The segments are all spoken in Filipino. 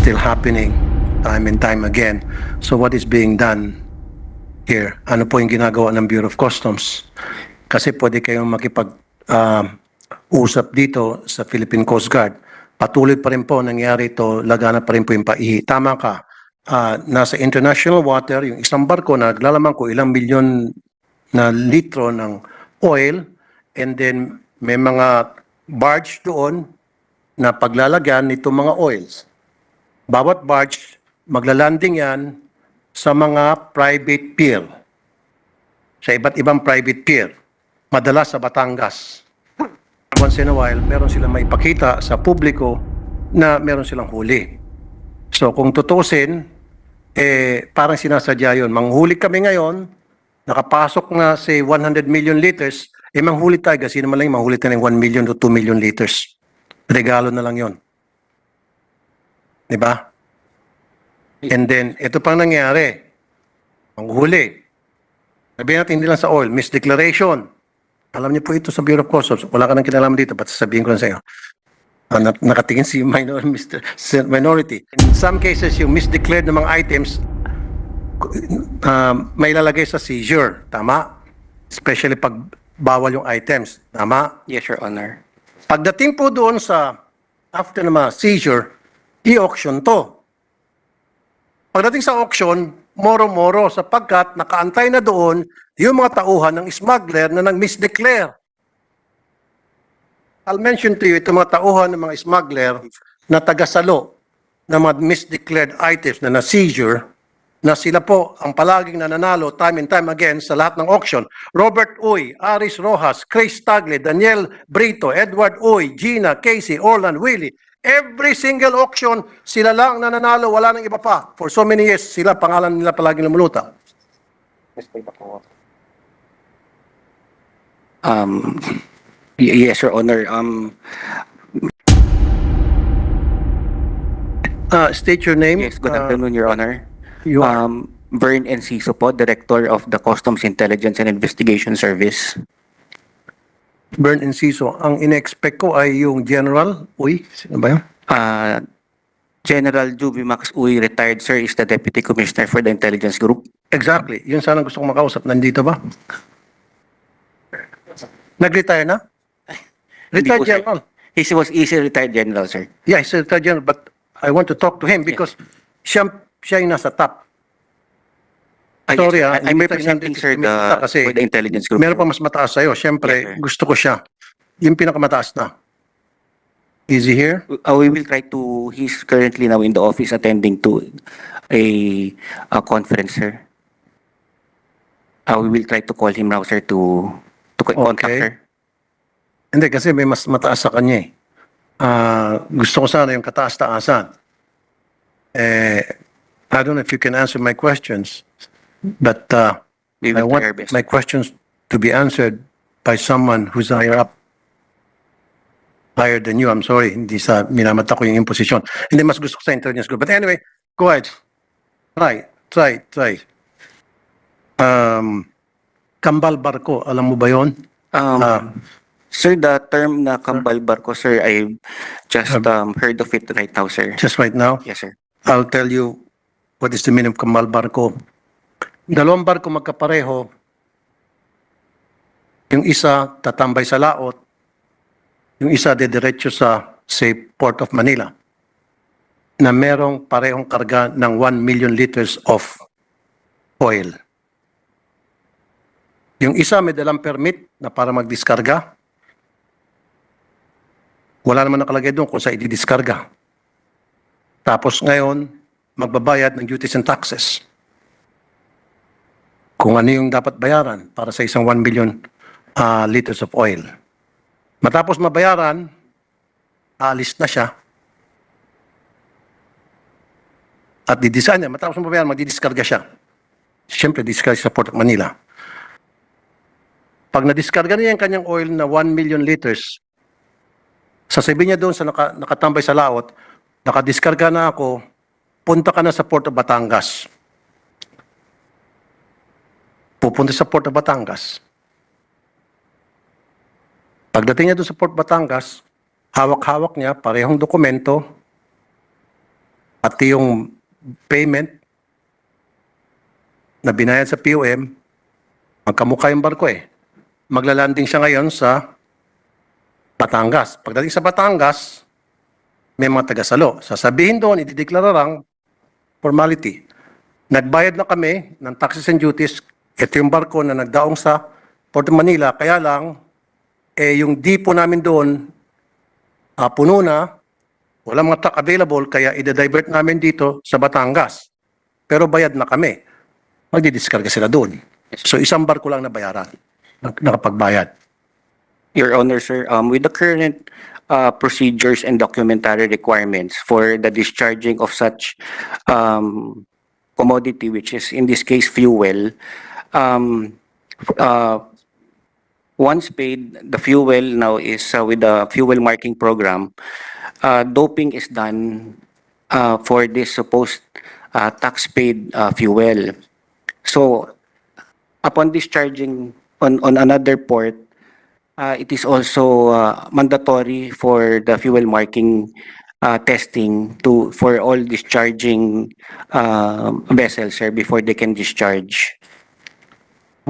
still happening time and time again. So what is being done here? Ano po yung ginagawa ng Bureau of Customs? Kasi pwede kayong makipag ah, dito sa Philippine Coast Guard. Patuloy pa rin po nangyari ito, lagana pa rin po yung paihi. Tama ka, Ah, nasa international water, yung isang barko na naglalaman ko ilang milyon na litro ng oil and then may mga barge doon na paglalagyan nito mga oils. Bawat barge, maglalanding yan sa mga private pier. Sa iba't ibang private pier. Madalas sa Batangas. Once in a while, meron silang maipakita sa publiko na meron silang huli. So kung tutusin, eh, parang sinasadya yun. Manghuli kami ngayon, nakapasok na say 100 million liters, eh manghuli tayo kasi naman lang manghuli tayo ng 1 million to 2 million liters. Regalo na lang yon. Di ba? And then, ito pang nangyari. Manghuli. Sabihin natin hindi lang sa oil, misdeclaration. Alam niyo po ito sa Bureau of Customs. Wala ka nang kinalaman dito, but sasabihin ko lang sa iyo. Ah, na- nakatingin si minor, Mr. minority. In some cases, yung misdeclared ng mga items, uh, may lalagay sa seizure. Tama? Especially pag bawal yung items. Tama? Yes, Your Honor. Pagdating po doon sa after na mga seizure, i-auction to. Pagdating sa auction, moro-moro sapagkat nakaantay na doon yung mga tauhan ng smuggler na nag-misdeclare. I'll mention to you itong mga tauhan ng mga smuggler na tagasalo ng mga misdeclared items na na-seizure na sila po ang palaging nananalo time and time again sa lahat ng auction. Robert Uy, Aris Rojas, Chris Tagle, Daniel Brito, Edward Uy, Gina, Casey, Orland, Willie. Every single auction, sila lang nananalo, wala nang iba pa. For so many years, sila, pangalan nila palaging lumuluta. Um, y- yes, Your Honor. Um, Uh, state your name. yes, good Uh, afternoon, Your Honor. you are. Um, Vern Enciso po, Director of the Customs Intelligence and Investigation Service. Bern Enciso. Ang in-expect ko ay yung general. Uy, sino ba yun? Uh, General Juby Max Uy, retired sir, is the Deputy Commissioner for the Intelligence Group. Exactly. Yun sana gusto kong makausap. Nandito ba? Nag-retire na? Hindi Retired po, sir. general. He was easy retired general, sir. Yeah, he's a retired general, but I want to talk to him because siya, siya yung nasa top. Sorry, ah, I'm hindi tayo representing, nandito sir, sa the, kasi for the Intelligence Group. Meron pa mas mataas sa'yo. Siyempre, Yes, sir. gusto ko siya. Yung pinakamataas na. Is he here? Uh, we will try to, he's currently now in the office attending to a, a conference, sir. Uh, we will try to call him now, sir, to, to co- contact, Okay. sir. Hindi, kasi may mas mataas sa kanya eh. Ah, gusto ko sana yung kataas-taasan. Eh, I don't know if you can answer my questions, but uh, We I will want try our best. my questions to be answered by someone who's higher up. Higher than you. I'm sorry, hindi sa minamata ko yung imposition. Hindi mas gusto ko sa intelligence group. But anyway, go ahead. Try, try, try. Um, Kambal Barko, alam mo ba yon? Um, Ah. sir, the term na kambal barko, sir, I just um, heard of it right now, sir. Just right now? Yes, sir. I'll tell you what is the meaning of Kambal Barko. Dalawang barko magkapareho. Yung isa tatambay sa laot. Yung isa dediretso sa, say, Port of Manila na merong parehong karga ng 1 million liters of oil. Yung isa may dalang permit na para magdiskarga. Wala naman nakalagay doon kung sa ididiskarga. Tapos ngayon, magbabayad ng duties and taxes. Kung ano yung dapat bayaran para sa isang 1 million ah, liters of oil. Matapos mabayaran, alis na siya. At didesign niya, matapos mabayaran, magdidiskarga siya. Siyempre, diskarga sa Port of Manila. Pag nadiskarga niya yung kanyang oil na 1 million liters, sasabihin niya doon sa naka, nakatambay sa laot, nakadiskarga na ako, punta ka na sa Port of Batangas. Pupunta sa Port of Batangas. Pagdating niya doon sa Port Batangas, hawak-hawak niya, parehong dokumento, pati yung payment na binayad sa POM, magkamukha yung barko eh. Maglalanding siya ngayon sa Batangas. Pagdating sa Batangas, may mga tagasalo. Sasabihin doon, idideklara lang, formality. Nagbayad na kami ng taxes and duties. Ito yung barko na nagdaong sa Port Manila. Kaya lang, eh, yung depo namin doon, ah, puno na, walang mga truck available, kaya ida-divert namin dito sa Batangas. Pero bayad na kami. Magdidiskarga sila doon. So isang barko lang na bayaran, nak- nakapagbayad. Your Honor, sir, um, with the current uh, procedures and documentary requirements for the discharging of such um, commodity, which is in this case fuel, um, uh, once paid, the fuel now is uh, with the fuel marking program. Uh, doping is done for this supposed tax paid fuel. So upon discharging on, on another port, it is also mandatory for the fuel marking testing to for all discharging vessels, sir, before they can discharge.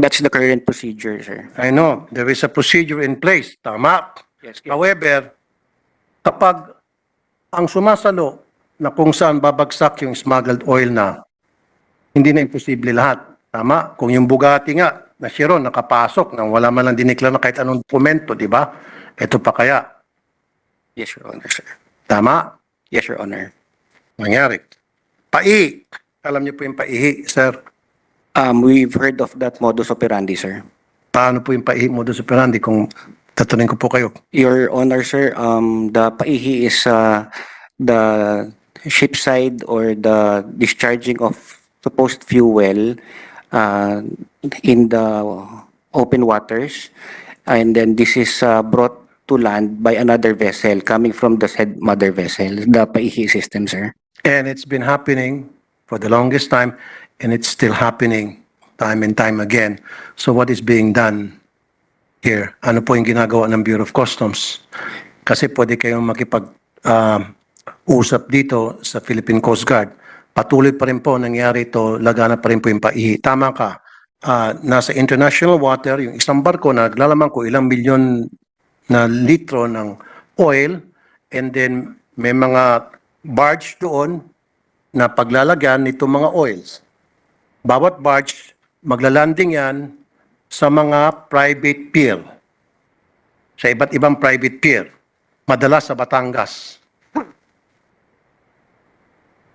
That's the current procedure, sir. I know, there is a procedure in place, tama. Yes, However, kapag ang sumasalo na kung saan babagsak yung smuggled oil na, hindi na imposible lahat. Tama? Kung yung Bugatti nga, na Chiron, nakapasok nang wala man lang diniklara na kahit anong dokumento, di ba? Ito pa kaya. Yes, Your Honor, sir. Tama? Yes, Your Honor. Nangyari. Pai. Alam niyo po yung paihi, sir. Um, we've heard of that modus operandi, sir. Paano po yung paihi modus operandi kung tatanungin ko po kayo? Your Honor, sir, um, the paihi is uh, the ship side or the discharging of supposed fuel uh, in the open waters. And then this is uh, brought to land by another vessel coming from the said mother vessel, the paihi system, sir. And it's been happening for the longest time, and it's still happening time and time again. So what is being done here? Ano po yung ginagawa ng Bureau of Customs? Kasi pwede kayong makipag um, usap dito sa Philippine Coast Guard. Patuloy pa rin po nangyari ito, lagana pa rin po yung paihi. Tama ka. Ah, nasa international water, yung isang barko na naglalaman ko ilang milyon na litro ng oil and then may mga barge doon na paglalagyan nito mga oils. Bawat barge, maglalanding yan sa mga private pier. Sa iba't ibang private pier. Madalas sa Batangas.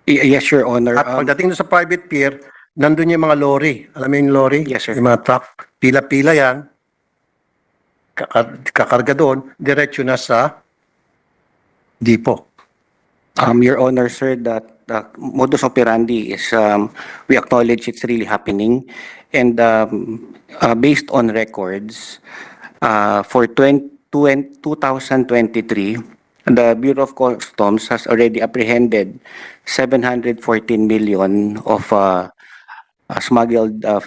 Y- Yes, Your Honor. At Um, pagdating doon sa private pier, nandun yung mga lorry. Alam mo yung lorry? Yes, sir. Yung mga truck. Pila-pila yan. Kakar- kakarga doon. Diretso na sa depot. Um, Your Honor, sir, that the modus operandi is, um, we acknowledge it's really happening. And, um, uh, based on records, uh, for 20, 2023, the Bureau of Customs has already apprehended 714 million of, uh, uh, smuggled, uh,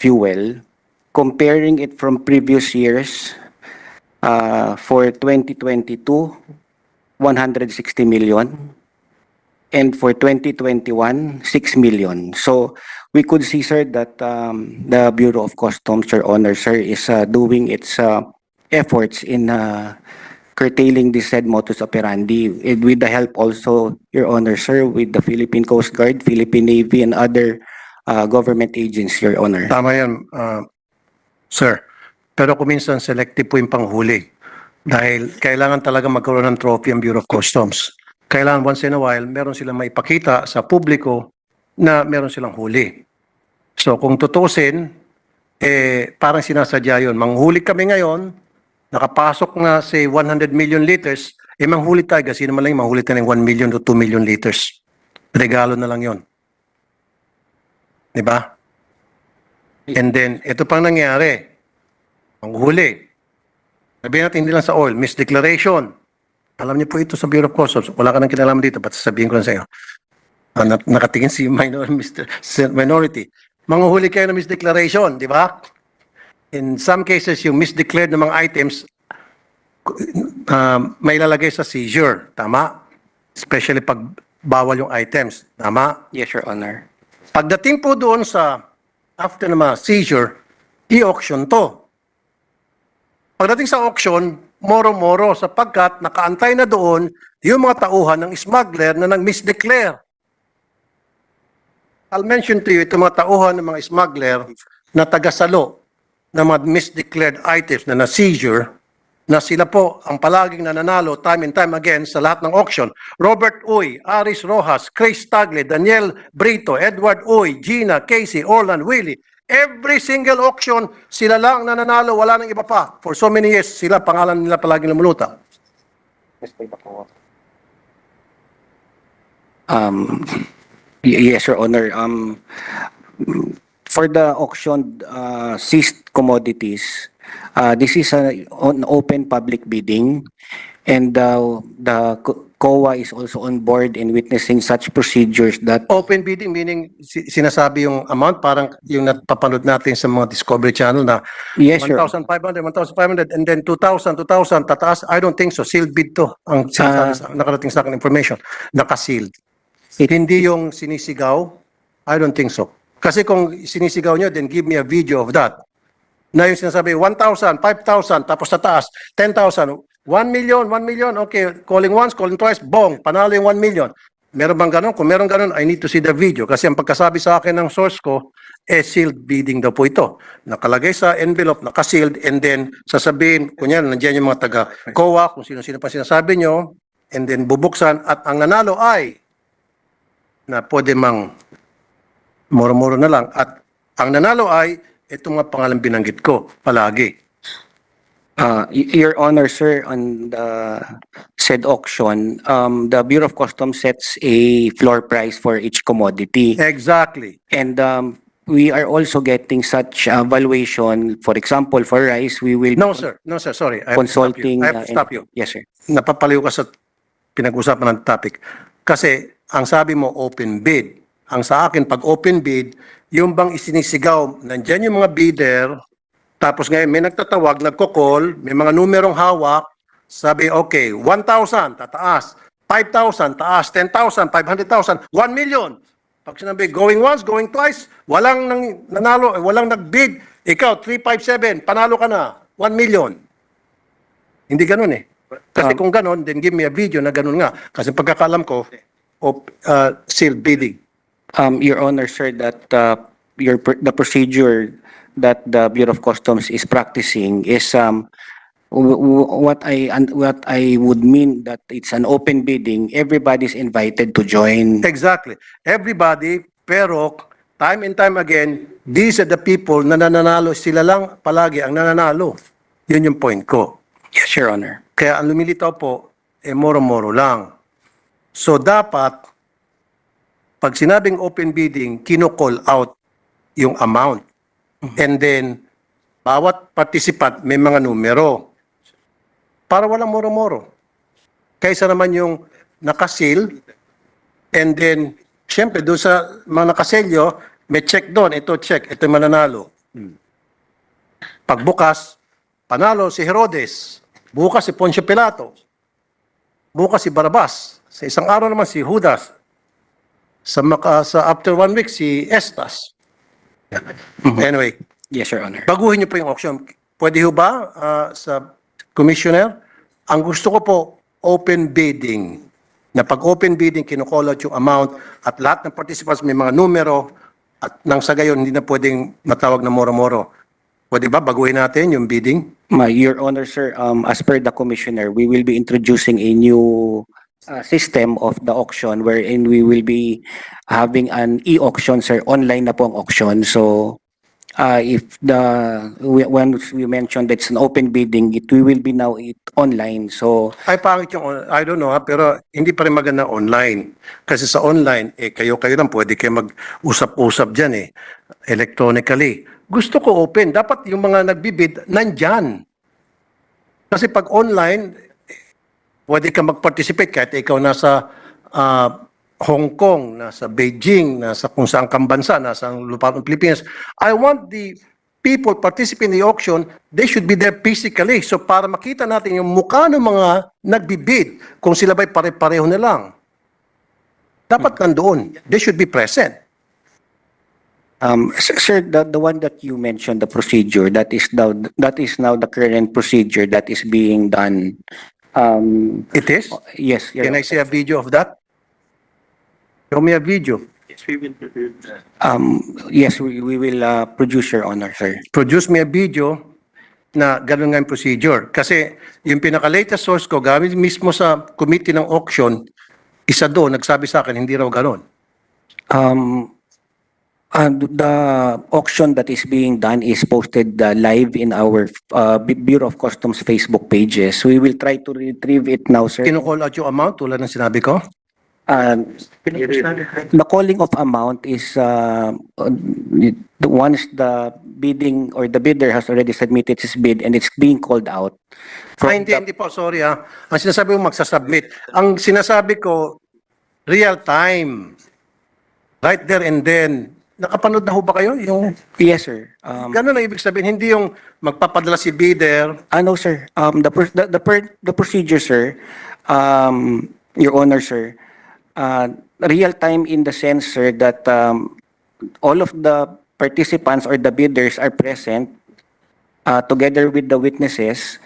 fuel. Comparing it from previous years, uh, for 2022, 160 million. And for 2021, 6 million. So we could see, sir, that um, the Bureau of Customs, Your Honor, sir, is uh, doing its uh, efforts in uh, curtailing this said modus operandi and with the help also, Your Honor, sir, with the Philippine Coast Guard, Philippine Navy, and other uh, government agencies, Your Honor. Tama yan, ah, sir. Pero kung minsan selective po yung panghuli. Dahil kailangan talaga magkaroon ng trophy ang Bureau of Customs. Kailangan once in a while, meron silang maipakita sa publiko na meron silang huli. So kung tutusin, eh, parang sinasadya yun. Manghuli kami ngayon, nakapasok na say 100 million liters, eh manghuli tayo kasi naman lang manghuli tayo ng 1 million to 2 million liters. Regalo na lang yon. Di ba? And then, ito pang nangyari. Ang huli. Sabihin natin hindi lang sa oil, misdeclaration. Alam niyo po ito sa Bureau of Customs. Wala ka nang kinalaman dito, ba't sasabihin ko lang sa iyo. Ah, na- nakatingin si minor, Mr. minority. Manguhuli kayo ng misdeclaration, di ba? In some cases, yung misdeclared ng mga items, um, may lalagay sa seizure. Tama? Especially pag bawal yung items. Tama? Yes, Your Honor. Pagdating po doon sa after na mga seizure, i-auction to. Pagdating sa auction, moro-moro sapagkat nakaantay na doon yung mga tauhan ng smuggler na nag-misdeclare. I'll mention to you itong mga tauhan ng mga smuggler na tagasalo ng mga misdeclared items na na-seizure na sila po ang palaging nananalo time and time again sa lahat ng auction. Robert Uy, Aris Rojas, Chris Tagle, Daniel Brito, Edward Uy, Gina, Casey, Orland, Willie. Every single auction, sila lang nananalo, wala nang iba pa. For so many years, sila pangalan nila palaging lumuluta. Um, y- yes, Your Honor. Um, for the auction uh, seized commodities, uh, this is a, an open public bidding, and uh, the Co- COA is also on board in witnessing such procedures that Open bidding meaning si- sinasabi yung amount parang yung napapanood natin sa mga Discovery Channel na yes, Your 1,500, 1,500 and then 2,000, 2,000 tataas. I don't think so. Sealed bid to. Ang sinasabi Ah. sa- nakarating sa akin information. Naka-sealed. It- Hindi yung sinisigaw. I don't think so. Kasi kung sinisigaw nyo, then give me a video of that. Na yung sinasabi, 1,000, 5,000, tapos sa taas, 10,000, 1 million, 1 million, okay, calling once, calling twice, bong, panalo yung 1 million. Meron bang ganun? Kung meron ganun, I need to see the video. Kasi ang pagkasabi sa akin ng source ko, eh, sealed bidding daw po ito. Nakalagay sa envelope, naka-sealed, and then sasabihin, kunyari, nandiyan yung mga taga-COA, kung sino-sino pa sinasabi nyo, and then bubuksan, at ang nanalo ay, na pwede mang moro-moro na lang, at ang nanalo ay, itong mga pangalan binanggit ko, palagi. Uh, Your Honor, sir, on the said auction, um, the Bureau of Customs sets a floor price for each commodity. Exactly. And um, we are also getting such uh, valuation. For example, for rice, we will No, sir. No, sir. Sorry. I have to stop you. consulting. I have to uh, stop you. Yes, sir. napapaliw ka sa pinag-usapan ng topic. Kasi ang sabi mo open bid. Ang sa akin pag open bid, yung bang isinisigaw, nandyan yung mga bidder, tapos ngayon may nagtatawag, nagko-call, may mga numerong hawak, sabi okay, 1,000 tataas, 5,000 taas, 10,000, 500,000, 1 million. Pag sinabi going once, going twice, walang nang, nanalo, eh, walang nagbid, ikaw 357, panalo ka na, 1 million. Hindi ganun eh. Kasi Um, kung ganun, then give me a video na ganun nga. Kasi pagkakalam ko, of uh, sealed bidding. Um, Your Honor, sir, that uh, your the procedure that the Bureau of Customs is practicing is um, what I what I would mean that it's an open bidding. Everybody's invited to join. Exactly. Everybody, pero time and time again, these are the people na nananalo. Sila lang palagi ang nananalo. Yun yung point ko. Yes, Your Honor. Kaya ang lumilitaw po, eh moro-moro lang. So dapat, pag sinabing open bidding, kino-call out yung amount. And then, bawat participant may mga numero. Para walang moro-moro. Kaysa naman yung nakasil, and then, syempre, doon sa mga nakaselyo, may check doon, ito check, ito yung mananalo. Pagbukas, panalo si Herodes, bukas si Poncio Pilato, bukas si Barabas, sa isang araw naman si Judas, sa, maka, sa after one week si Estas. Anyway, Yes, Your Honor. baguhin niyo po yung auction. Pwede ho ba ah, sa commissioner? Ang gusto ko po, open bidding. Na pag open bidding, kinukolot yung amount at lahat ng participants may mga numero at nang sa gayon, hindi na pwedeng matawag na moro-moro. Pwede ba baguhin natin yung bidding? My, Your Honor, sir, um, as per the Commissioner, we will be introducing a new uh, system of the auction wherein we will be having an e-auction, sir. Online na po ang auction. So, uh, if the, we- when we mentioned that it's an open bidding, it we will be now it online. So, Ay, pangit yung, I don't know ha, pero hindi pa rin maganda online. Kasi sa online, eh, kayo-kayo lang, pwede kayo mag-usap-usap dyan eh, electronically. Gusto ko open. Dapat yung mga nagbibid, nandyan. Kasi pag online, pwede ka mag-participate kahit ikaw nasa ah, Hong Kong, nasa Beijing, nasa kung saan kang bansa, nasa lupa ng Pilipinas. I want the people participate in the auction, they should be there physically. So para makita natin yung mukha ng mga nagbibid, kung sila ba'y pare-pareho na lang. Dapat nandoon. They should be present. Um, sir, the, the one that you mentioned, the procedure, that is now, that is now the current procedure that is being done. Um, It is? yes. Your- Can I see a video of that? Show me a video. Um, yes, we, we will, uh, produce your honor, sir. Produce me a video na gano'n nga yung procedure. Kasi yung pinaka-latest source ko, gamit mismo sa committee ng auction, isa doon, nagsabi sa akin, hindi raw gano'n. Um, uh, the auction that is being done is posted uh, live in our uh, Bu- Bureau of Customs Facebook pages. We will try to retrieve it now, sir. Kino-call out yung amount tulad ng sinabi ko? Uh, the calling of amount is uh, once the bidding or the bidder has already submitted his bid and it's being called out. Ah, hindi, hindi po, sorry ha. Ang sinasabi mo magsasubmit. Ang sinasabi ko, real time. Right there and then. Nakapanood na ho ba kayo? Yung, Yes, sir. Um, gano'n ang ibig sabihin. Hindi yung magpapadala si bidder. Ah, no, sir. Um, the, pr- the, the, per- the procedure, sir, um, Your Honor, sir, uh, real time in the sense, sir, that, um, all of the participants or the bidders are present, uh, together with the witnesses.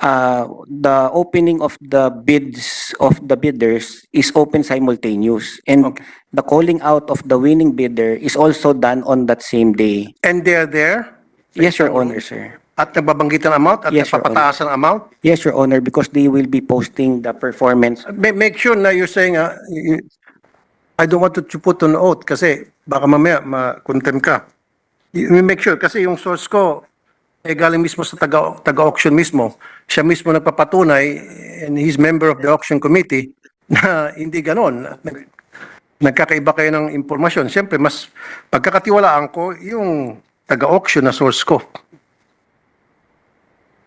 Uh, the opening of the bids of the bidders is open simultaneous. And Okay. the calling out of the winning bidder is also done on that same day. And they're there. Yes, Your Honor, sir. At nagbabanggit ng amount at Yes, Your nagpapataas ng amount. Yes, Your Honor, because they will be posting the performance. Ma- Make sure na you're saying, ah, I don't want to put on oath kasi baka mamaya ma-contempt ka. You make sure kasi yung source ko eh galing mismo sa taga taga-auction mismo. Siya mismo nagpapatunay and he's member of the auction committee na hindi ganon. Nag- Nagkakaiba kayo ng impormasyon. Siyempre, mas pagkakatiwalaan ko yung taga-auction na source ko.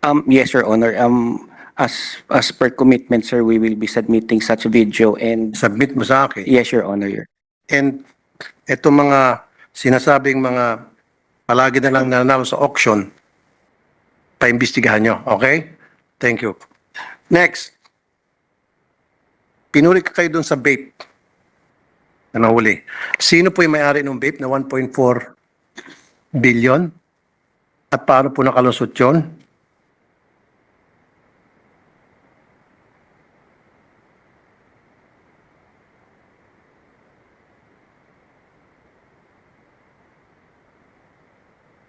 Um, yes, Your Honor. Um, as, as per commitment, sir, we will be submitting such video and Submit mo sa akin. yes, Your Honor. Your- And ito mga sinasabing mga palagi na lang nanalo sa auction, paimbestigahan nyo. Okay? Thank you. Next. Pinuri ka kayo dun sa vape na nahuli. Sino po yung may-ari ng vape na 1.4 billion? At paano po nakalusot yun?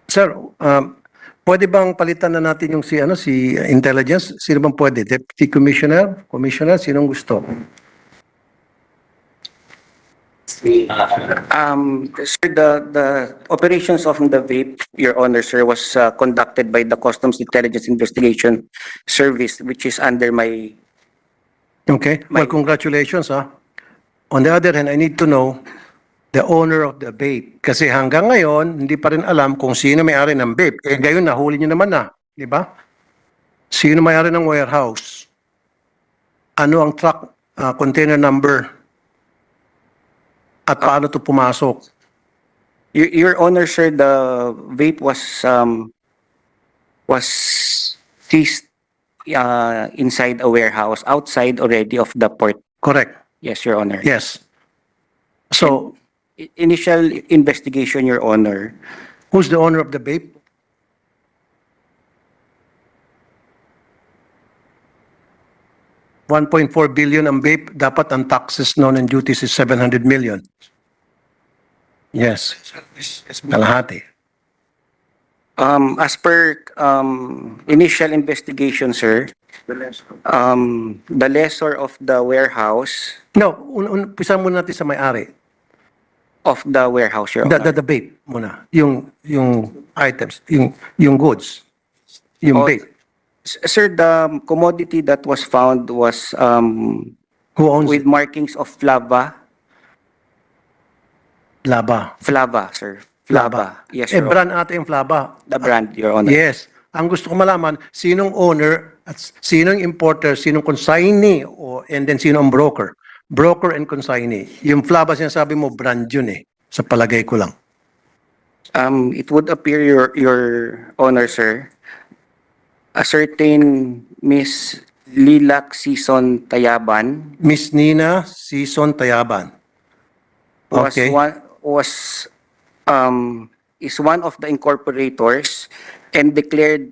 Sir, um, pwede bang palitan na natin yung si ano si intelligence? Sino bang pwede? Deputy Commissioner, Commissioner, sinong gusto? Um, sir, the, the operations of the vape, Your Honor, sir, was uh, conducted by the Customs Intelligence Investigation Service, which is under my, Okay? Well, My- congratulations ha. On the other hand, I need to know the owner of the vape. Kasi hanggang ngayon, hindi pa rin alam kung sino may-ari ng vape. Eh, ngayon, nahuli nyo naman na. Di ba? Sino may-ari ng warehouse? Ano ang truck uh, container number? At paano to pumasok? Your, Your Honor, sir, the vape was, um, was seized, uh, inside a warehouse, outside already of the port. Correct. Yes, Your Honor. Yes. So, I- Initial investigation, Your Honor, who's the owner of the vape? $1.4 billion ang vape, dapat ang taxes noon and duties is 700 million. Yes. Kalahati. Um, as per, um, initial investigation, sir, um, the lessor of the warehouse, No, un un pisa muna natin sa may-ari. Of the warehouse, Your The, Honor. the, the vape muna. Yung, yung items, yung, yung goods. Yung Oh, vape. S- Sir, the commodity that was found was, um, Who owns with it? markings of flava, Flaba. flava, sir. Flava. Yes, Eh, Your Honor. brand ata yung Flaba. The brand, Your Honor. Yes. Ang gusto ko malaman, sinong owner at sinong importer, sinong consignee, o, and then sino ang broker. Broker and consignee. Yung Flaba sinasabi mo, brand yun eh. Sa palagay ko lang. Um, it would appear, Your, Your Honor, sir, a certain Miss Lilac Season Tayaban, Miss Nina Season Tayaban. was Okay. one was um is one of the incorporators and declared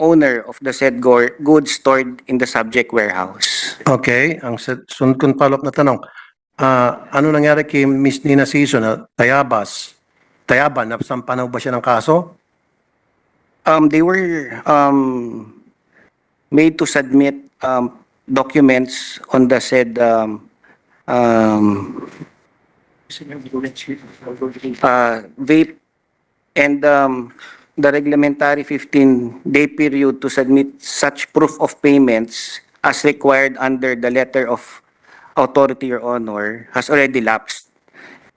owner of the said goods stored in the subject warehouse. Okay, ang sa- sunod kong follow-up na tanong, ah, ano nangyari kay Miss Nina Season na Tayabas? Tayaban, nasampanaw ba siya ng kaso? Um, they were um made to submit um documents on the said um um uh, vape and um, the reglementary 15-day period to submit such proof of payments as required under the letter of authority or honor has already lapsed.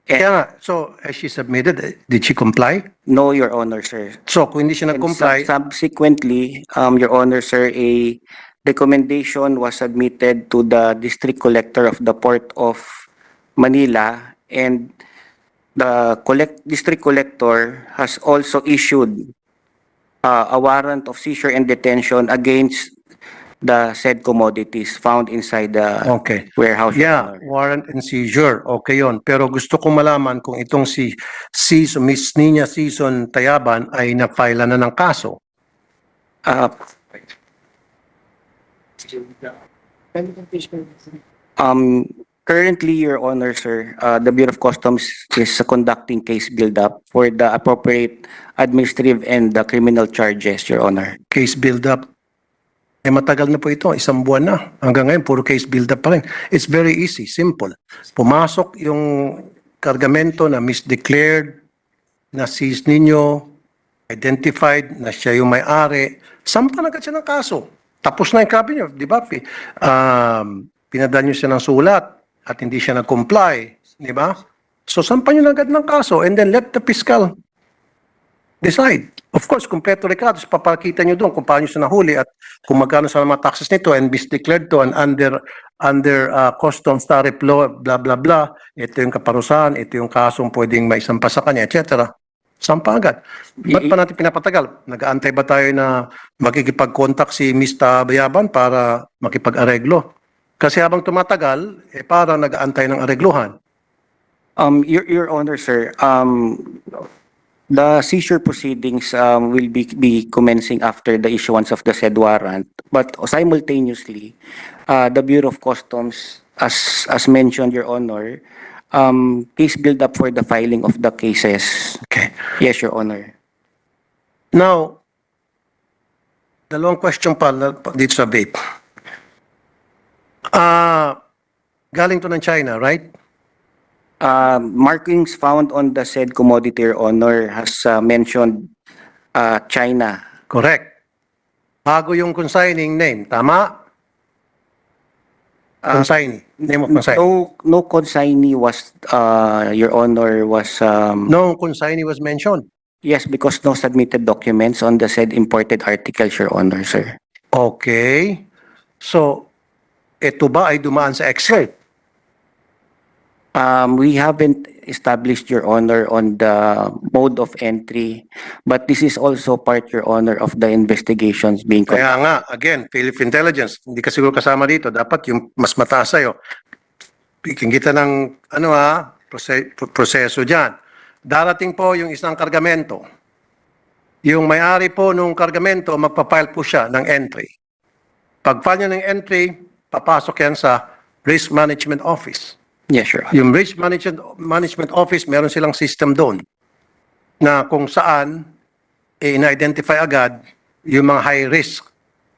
Kaya nga, so as she submitted, eh, did she comply? No, Your Honor, sir. So kung hindi siya And nag-comply, sub- Subsequently, um, Your Honor, sir, a recommendation was submitted to the District Collector of the Port of Manila and the collect, District Collector has also issued uh, a warrant of seizure and detention against the said commodities found inside the okay. warehouse. Yeah, warrant and seizure, okay yon. Pero gusto kong malaman kung itong si Season, Miss Nina Season Tayaban ay na-file na ng kaso. Uh, Um, currently, Your Honor, sir, uh, the Bureau of Customs is conducting case build-up for the appropriate administrative and the criminal charges, Your Honor. Case build-up. Eh matagal na po ito, isang buwan na. Hanggang ngayon, puro case build-up pa rin. It's very easy, simple. Pumasok yung kargamento na misdeclared, na seize ninyo, identified na siya yung may-ari, sampan agad siya ng kaso. Tapos na yung kabi nyo, di ba? Um, pinadala nyo siya ng sulat at hindi siya nag-comply, di ba? So sampan nyo agad ng kaso and then let the fiscal decide. Of course, kompleto records, papakita nyo doon kung paano siya nahuli at kung magkano sa mga taxes nito and misdeclared to and under under uh, customs tariff law, blah, blah, blah. Ito yung kaparusahan, ito yung kasong pwedeng maisampa sa kanya, etc. Sampa agad. Ba't pa natin pinapatagal? Nag-aantay ba tayo na makikipag-contact si Mr. Bayaban para makipag-areglo? Kasi habang tumatagal, eh parang nag-aantay ng aregluhan. Um, Your, Your Honor, sir, um, the seizure proceedings, um, will be, be commencing after the issuance of the said warrant. But simultaneously, uh, the Bureau of Customs, as, as mentioned, Your Honor, um, case build-up for the filing of the cases. Okay. Yes, Your Honor. Now, dalawang question pa dito sa vape. Ah, galing to ng China, right? Uh, markings found on the said commodity, Your Honor, has uh, mentioned uh, China. Correct. Bago yung consigning name, tama? Consignee, name of consignee. No, no consignee was, uh, Your Honor, was, um, No consignee was mentioned. yes, because no submitted documents on the said imported articles, Your Honor, sir. Okay. So, ito ba ay dumaan sa X-ray? Um, we haven't established, Your Honor, on the mode of entry, but this is also part, Your Honor, of the investigations being conducted. Kaya nga, again, Philippine Intelligence, hindi ka siguro kasama dito. Dapat yung mas mataas sa'yo. Bigyan kita ng, ano ha, prose- proseso dyan. Darating po yung isang kargamento. Yung may-ari po nung kargamento, magpapile po siya ng entry. Pag-file niya ng entry, papasok yan sa Risk Management Office. Yes, Your Honor. Yung Risk Management, Management Office, meron silang system doon na kung saan eh, ina-identify agad yung mga high risk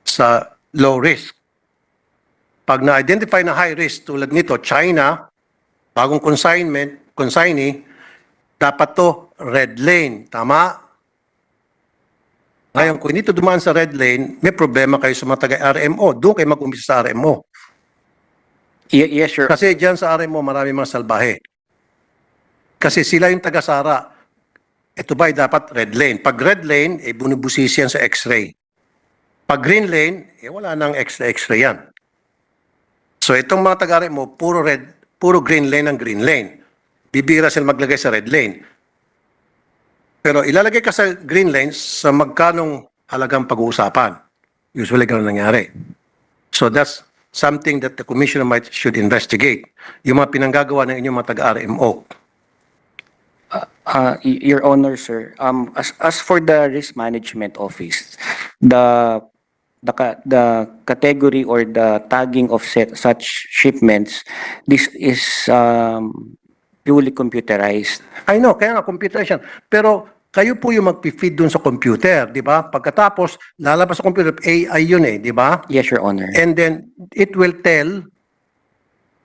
sa low risk. Pag na-identify na high risk tulad nito, China, bagong consignment, consignee, dapat to red lane. Tama? Ngayon, kung hindi to dumaan sa red lane, may problema kayo sa mga taga-RMO. Doon kayo mag-umpisa sa RMO. Ye- Yes, Your Kasi dyan sa RMO, marami mga salbahe. Kasi sila yung taga-sara. Ito ba ay dapat red lane? Pag red lane, eh bunubusisi yan sa x-ray. Pag green lane, eh wala nang extra x-ray yan. So itong mga taga-RMO, puro red, puro green lane ang green lane. Bibira sila maglagay sa red lane. Pero ilalagay ka sa green lane sa magkanong halagang pag-uusapan. Usually ganun nangyari. So that's something that the commissioner might should investigate. Yung mga pinanggagawa ng inyong mga taga-RMO. Uh, y- Your Honor, sir, um, as, as for the risk management office, the, the, the category or the tagging of set, such shipments, this is, um, purely computerized. I know, kaya nga computer yan. Pero kayo po yung mag-feed dun sa computer, di ba? Pagkatapos, lalabas sa computer, AI yun eh, di ba? Yes, Your Honor. And then, it will tell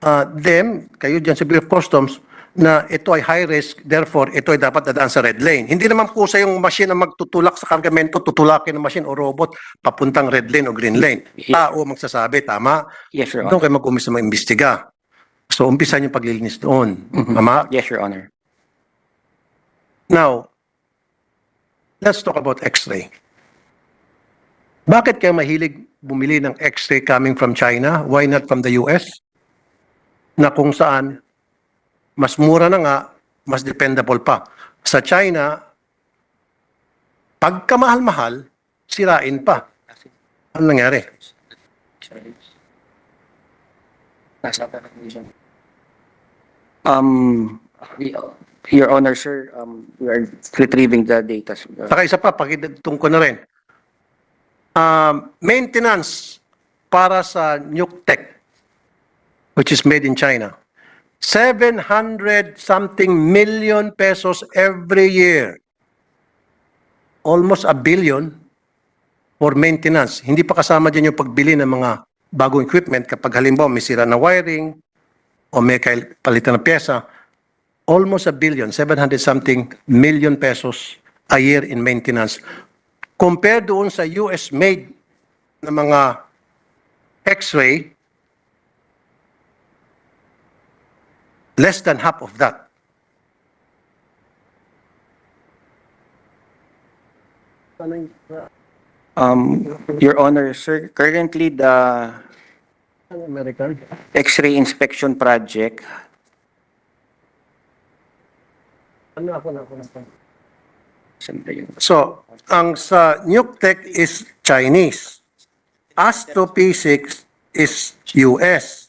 uh, them, kayo dyan sa Bureau of Customs, na ito ay high risk, therefore, ito ay dapat dadaan sa red lane. Hindi naman po sa yung machine na magtutulak sa kargamento, tutulakin ng machine o robot papuntang red lane o green lane. Tao magsasabi, tama? Yes, Your Honor. Doon kayo mag-umpisa mag-imbestiga. So, umpisa yung paglilinis doon. Tama? Yes, Your Honor. Now, let's talk about X-ray. Bakit kayo mahilig bumili ng X-ray coming from China? Why not from the US? Na kung saan, mas mura na nga, mas dependable pa. Sa China, pagkamahal-mahal, sirain pa. Ano nangyari? Um, Your Honor, sir, um, we are retrieving the data. Saka isa pa, pakitong ko na rin. Um, maintenance para sa Nuctec, which is made in China. 700 something million pesos every year. Almost a billion for maintenance. Hindi pa kasama dyan yung pagbili ng mga bagong equipment kapag halimbawa may sira na wiring o may kail- palitan ng pyesa. Almost a billion, 700 something million pesos a year in maintenance. Compared doon sa US made na mga x-ray, less than half of that. Um, Your Honor, sir, currently the American? X-ray inspection project, Ano ako na ako na yun? So, ang sa Nuctec is Chinese. Astro P6 is US.